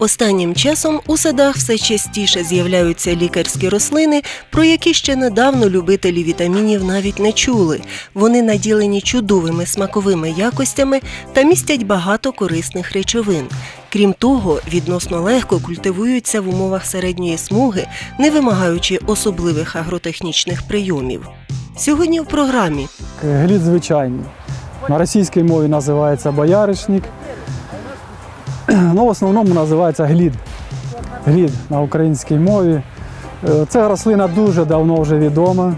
Останнім часом у садах все частіше з'являються лікарські рослини, про які ще недавно любителі вітамінів навіть не чули. Вони наділені чудовими смаковими якостями та містять багато корисних речовин. Крім того, відносно легко культивуються в умовах середньої смуги, не вимагаючи особливих агротехнічних прийомів. Сьогодні в програмі Глід звичайний. На російській мові називається бояришник. Ну, в основному називається глід. Глід на українській мові. Е, Ця рослина дуже давно вже відома.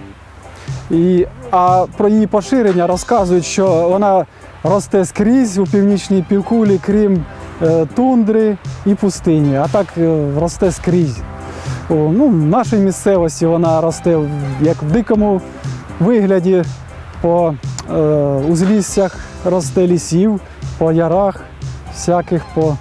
І, а про її поширення розказують, що вона росте скрізь у північній півкулі, крім е, тундри і пустині. А так е, росте скрізь. Ну, в нашій місцевості вона росте як в дикому вигляді, по е, узліссях росте лісів, по ярах, всяких по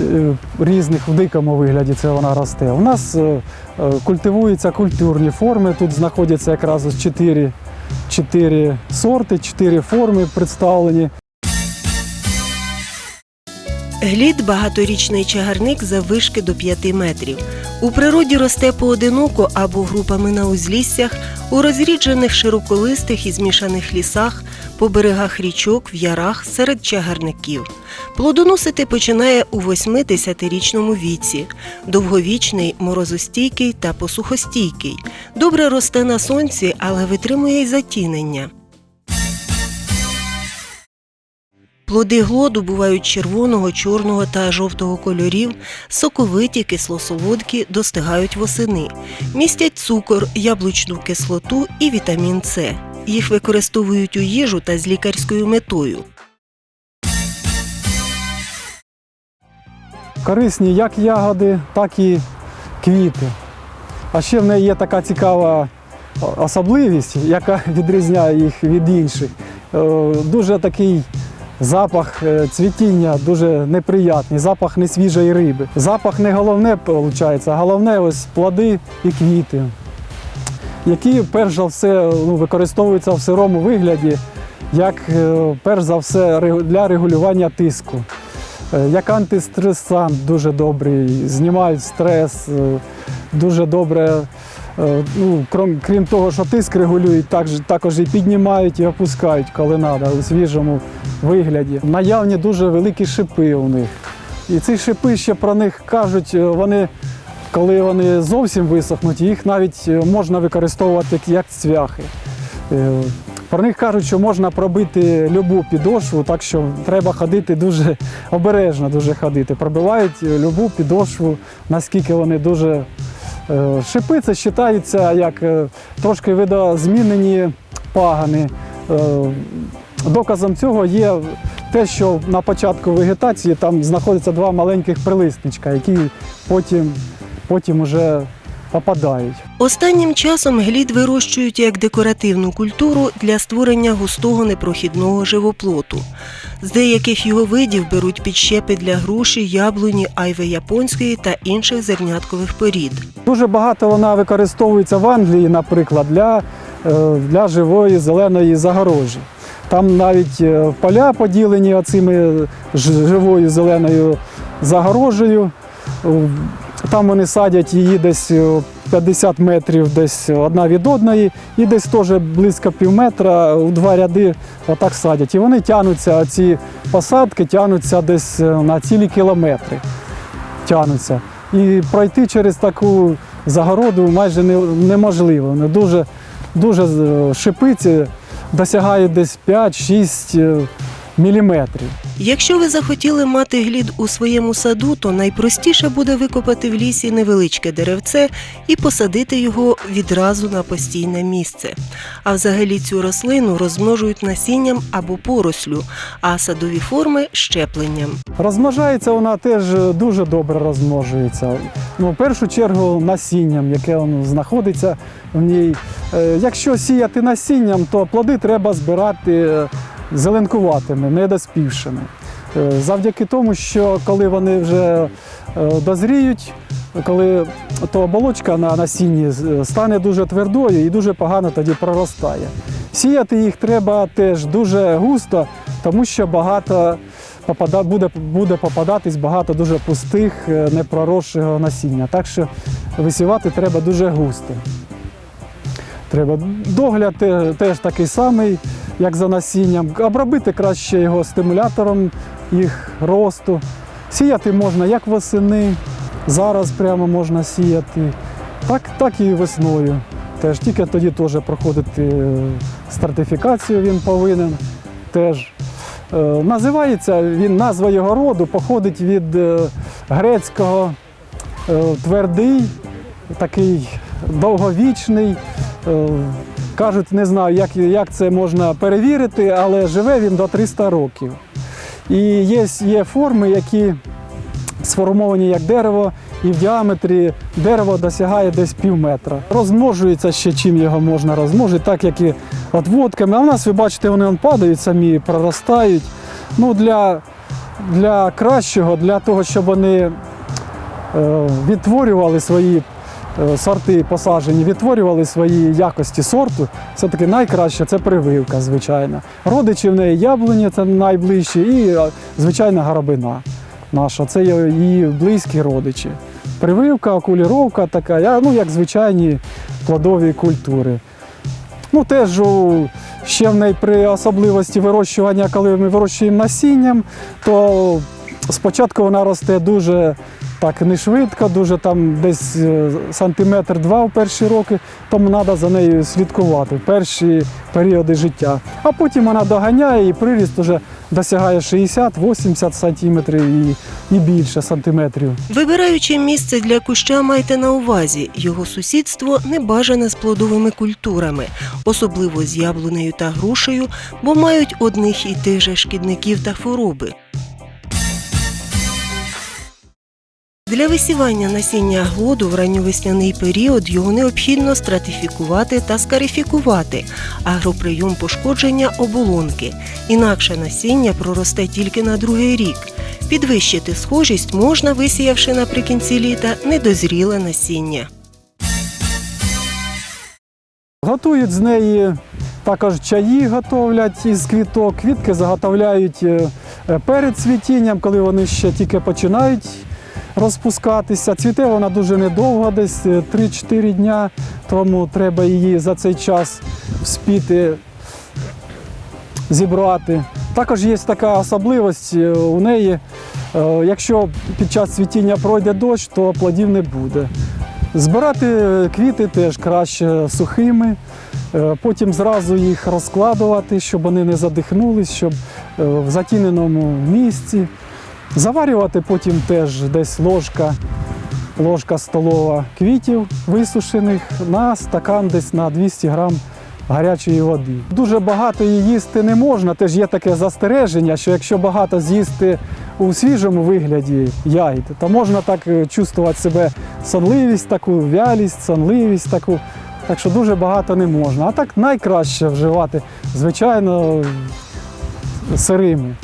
е, різних в дикому вигляді це вона росте. У нас е, е, культивуються культурні форми. Тут знаходяться якраз ось чотири, чотири сорти, чотири форми представлені. Глід багаторічний чагарник заввишки до 5 метрів. У природі росте поодиноко або групами на узліссях, у розріджених широколистих і змішаних лісах, по берегах річок, в ярах, серед чагарників. Плодоносити починає у 8-10-річному віці. Довговічний, морозостійкий та посухостійкий. Добре росте на сонці, але витримує й затінення. Плоди глоду бувають червоного, чорного та жовтого кольорів, соковиті, кисло-солодкі, достигають восени. Містять цукор, яблучну кислоту і вітамін С. Їх використовують у їжу та з лікарською метою. Корисні як ягоди, так і квіти. А ще в неї є така цікава особливість, яка відрізняє їх від інших. Е, Дуже такий запах е, цвітіння, дуже неприятний, запах несвіжої риби. Запах не головне, виходить, а головне ось плоди і квіти, які перш за все ну, використовуються в сирому вигляді, як е, перш за все для регулювання тиску. Е, Як антистресант дуже добрий, знімають стрес, е, дуже добре. Ну, крім, крім того, що тиск регулюють, також, також і піднімають і опускають, коли треба, у свіжому вигляді. Наявні дуже великі шипи у них. І ці шипи ще про них кажуть, вони, коли вони зовсім висохнуть, їх навіть е, можна використовувати як- цвяхи. Е, Про них кажуть, що можна пробити любу підошву, так що треба ходити дуже обережно дуже ходити. Пробивають е, любу підошву, наскільки вони дуже. Шипи це вважається як трошки видозмінені пагани. Доказом цього є те, що на початку вегетації там знаходяться два маленьких прилисничка, які потім, потім уже попадають. Останнім часом глід вирощують як декоративну культуру для створення густого непрохідного живоплоту. З деяких його видів беруть підщепи для груші, яблуні, айви японської та інших зерняткових порід. Дуже багато вона використовується в Англії, наприклад, для, е, для живої зеленої загорожі. Там навіть е, поля поділені оцими живою зеленою загорожею. Е, Там вони садять її десь е, 50 метрів десь одна від одної, і десь теж близько пів метра у два ряди отак садять. І вони тягнуться, ці посадки тягнуться десь е, на цілі кілометри. Тягнуться. І пройти через таку загороду майже не- неможливо. Вони дуже, дуже е, шипиці досягають десь 5-6 е, міліметрів. Якщо ви захотіли мати глід у своєму саду, то найпростіше буде викопати в лісі невеличке деревце і посадити його відразу на постійне місце. А взагалі цю рослину розмножують насінням або порослю, а садові форми щепленням. Розмножається вона теж дуже добре розмножується. Ну, в першу чергу насінням, яке воно знаходиться в ній. Е, Якщо сіяти насінням, то плоди треба збирати е, зеленкуватими, недоспівшими. Е, Завдяки тому, що коли вони вже е, дозріють, коли то оболочка на насінні е, стане дуже твердою і дуже погано тоді проростає. Сіяти їх треба теж дуже густо, тому що багато буде, буде попадатись багато дуже пустих, непроросшого насіння. Так що висівати треба дуже густо. Треба догляд теж такий самий, як за насінням. Обробити краще його стимулятором їх росту. Сіяти можна як восени, зараз прямо можна сіяти, так, так і весною. Теж тільки тоді теж проходити е, стратифікацію він повинен. Теж. Е, Називається він, назва його роду походить від е, грецького твердий, такий довговічний. Е, Кажуть, не знаю, як, як це можна перевірити, але живе він до 300 років. І є, є форми, які сформовані як дерево, і в діаметрі дерево досягає десь пів метра. Розмножується ще чим його можна розмножити, так як і отводками. А в нас, ви бачите, вони падають самі, проростають. Ну, для, для кращого, для того, щоб вони е, відтворювали свої сорти посаджені, відтворювали свої якості сорту. Все-таки найкраще це прививка, звичайно. Родичі в неї яблуні, це найближчі, і е, звичайна горобина наша. Це її близькі родичі. Прививка, окуліровка така, ну як звичайні плодові культури. Ну, теж ще в неї при особливості вирощування, коли ми вирощуємо насінням, то спочатку вона росте дуже так не швидко, дуже там десь е, сантиметр два в перші роки, тому треба за нею слідкувати в перші періоди життя. А потім вона доганяє і приріст вже досягає 60-80 сантиметрів і, і більше сантиметрів. Вибираючи місце для куща, майте на увазі, його сусідство не бажане з плодовими культурами, особливо з яблунею та грушею, бо мають одних і тих же шкідників та хвороби. Для висівання насіння глоду в ранньовесняний період його необхідно стратифікувати та скарифікувати, агроприйом пошкодження оболонки. Інакше насіння проросте тільки на другий рік. Підвищити схожість можна, висіявши наприкінці літа недозріле насіння. Готують з неї також чаї готовлять із квіток. Квітки заготовляють е, перед цвітінням, коли вони ще тільки починають розпускатися. Цвіте вона дуже недовго, десь е, 3-4 дня, тому треба її за цей час вспіти зібрати. Також є така особливість е, у неї, е, якщо під час цвітіння пройде дощ, то плодів не буде. Збирати е, квіти теж краще сухими, е, потім зразу їх розкладувати, щоб вони не задихнулись, щоб е, в затіненому місці. Заварювати потім теж десь ложка, ложка столова квітів висушених на стакан десь на 200 грам гарячої води. Дуже багато її їсти не можна. Теж є таке застереження, що якщо багато з'їсти у свіжому вигляді ягід, то можна так е, чувствувати себе сонливість, таку вялість, сонливість таку. Так що дуже багато не можна. А так найкраще вживати, звичайно, сирими.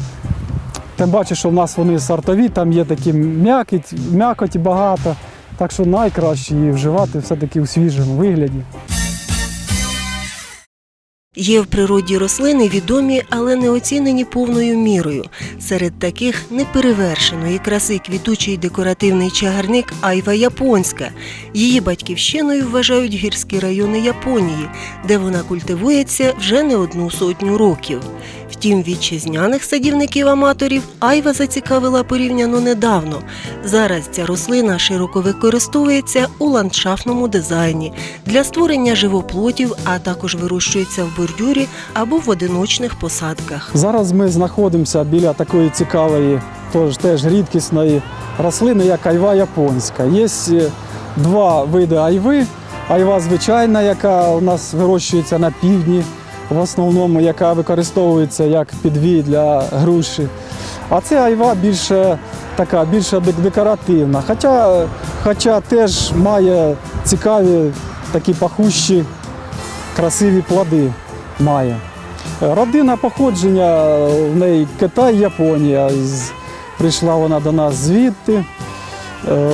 Тим паче, що в нас вони сортові, там є такі м'якоть, м'якоті багато. Так що найкраще її вживати все-таки у свіжому вигляді. Є в природі рослини відомі, але не оцінені повною мірою. Серед таких неперевершеної краси квітучий декоративний чагарник Айва Японська. Її батьківщиною вважають гірські райони Японії, де вона культивується вже не одну сотню років. Втім, вітчизняних садівників-аматорів Айва зацікавила порівняно недавно. Зараз ця рослина широко використовується у ландшафтному дизайні для створення живоплотів, а також вирощується в бордюрі або в одиночних посадках. Зараз ми знаходимося біля такої цікавої, тож теж рідкісної рослини, як айва японська. Є е, два види айви. Айва звичайна, яка у нас вирощується на півдні, в основному, яка використовується як підвій для груші. А це айва більше така, більше декоративна. Хоча, хоча теж має цікаві такі пахущі, красиві плоди має. Родина походження в неї Китай, Японія. Прийшла вона до нас звідти. Е,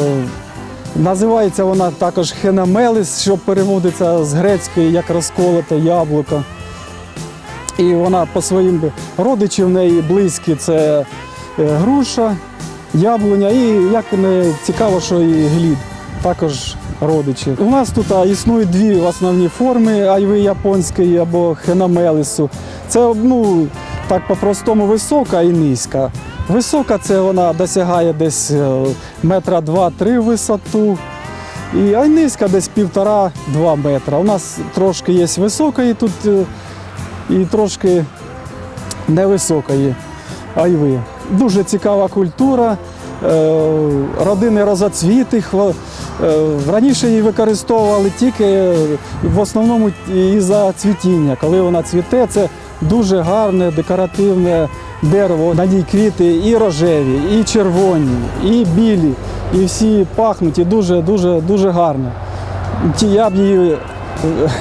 Називається вона також хенамелис, що переводиться з грецької як розколоте яблуко. І вона по своїм родичі в неї близькі це е, груша, яблуня і як не цікаво, що і глід. Також родичі. У нас тут існують дві основні форми айви японської або хенамелису. Це ну, так по-простому висока і низька. Висока це вона досягає десь е, метра два-три висоту. І а низька десь півтора-два метра. У нас трошки є високої тут е, і трошки невисокої айви. Дуже цікава культура. е, Родини розоцвіти. е, Раніше її використовували тільки е, в основному і за цвітіння. Коли вона цвіте, це дуже гарне декоративне дерево. На ній квіти і рожеві, і червоні, і білі, і всі пахнуть, і дуже, дуже, гарно. Я б її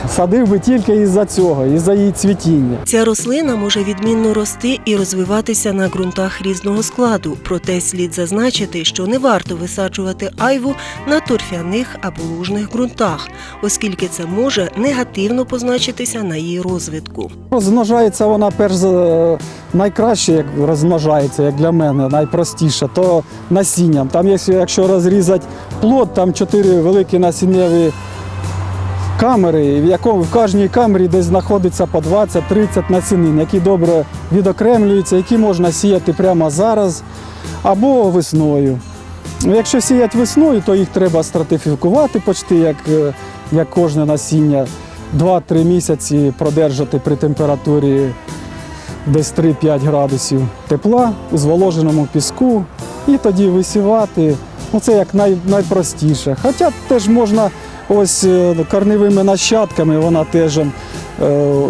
садив би тільки із-за цього, із-за її цвітіння. Ця рослина може відмінно рости і розвиватися на ґрунтах різного складу. Проте слід зазначити, що не варто висаджувати айву на торфяних або лужних ґрунтах, оскільки це може негативно позначитися на її розвитку. Розмножається вона перш за найкраще, як розмножається, як для мене, найпростіше, то насінням. Там, якщо, якщо розрізати плод, там чотири великі насіннєві камери, в якому в кожній камері десь знаходиться по 20-30 насінин, які добре відокремлюються, які можна сіяти прямо зараз або весною. Ну, Якщо сіяти весною, то їх треба стратифікувати почти як, е, як кожне насіння. 2-3 місяці продержати при температурі десь 3-5 градусів тепла у зволоженому піску і тоді висівати. Ну, це як най, найпростіше. Хоча теж можна ось е, корневими нащадками, вона теж е,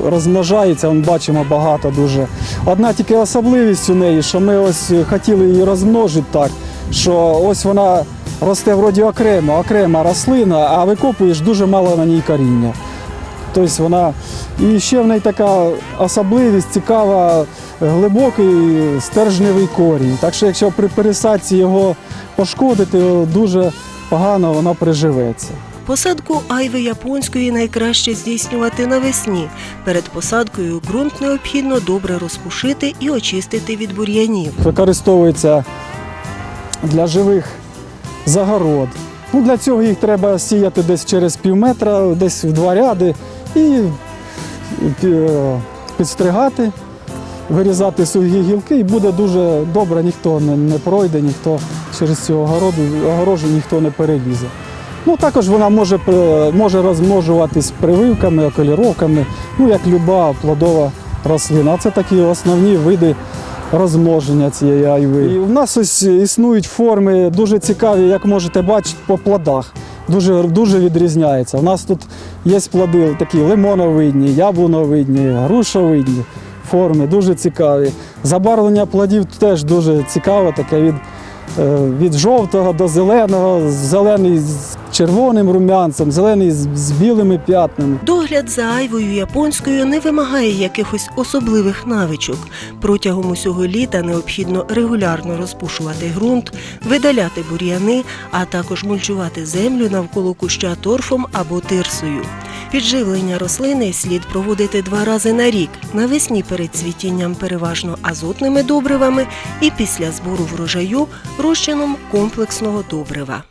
розмножається, Вон бачимо багато дуже. Одна тільки особливість у неї, що ми ось хотіли її розмножити так, що ось вона росте вроді окремо, окрема рослина, а викопуєш дуже мало на ній коріння. Тобто вона і ще в неї така особливість цікава, глибокий стержневий корінь. Так що якщо при пересадці його пошкодити, дуже погано вона приживеться. Посадку айви японської найкраще здійснювати навесні. Перед посадкою ґрунт необхідно добре розпушити і очистити від бур'янів. Використовується для живих загород. Ну, для цього їх треба сіяти десь через пів метра, десь в два ряди і е, підстригати, вирізати сухі гілки, і буде дуже добре, ніхто не, пройде, ніхто через цю огорожу ніхто не перелізе. Ну, також вона може, при- може розмножуватись прививками, околіровками, ну як люба плодова рослина. Це такі основні види розмноження цієї айви. І в нас ось існують форми дуже цікаві, як можете бачити по плодах. Дуже, дуже відрізняється. У нас тут є плоди такі лимоновидні, яблуновидні, грушовидні форми, дуже цікаві. Забарвлення плодів теж дуже цікаве, таке від, е, від жовтого до зеленого, зелений червоним рум'янцем, зелений з, з білими п'ятнами. Догляд за айвою японською не вимагає якихось особливих навичок. Протягом усього літа необхідно регулярно розпушувати ґрунт, видаляти бур'яни, а також мульчувати землю навколо куща торфом або тирсою. Підживлення рослини слід проводити два рази на рік навесні перед цвітінням переважно азотними добривами і після збору врожаю розчином комплексного добрива.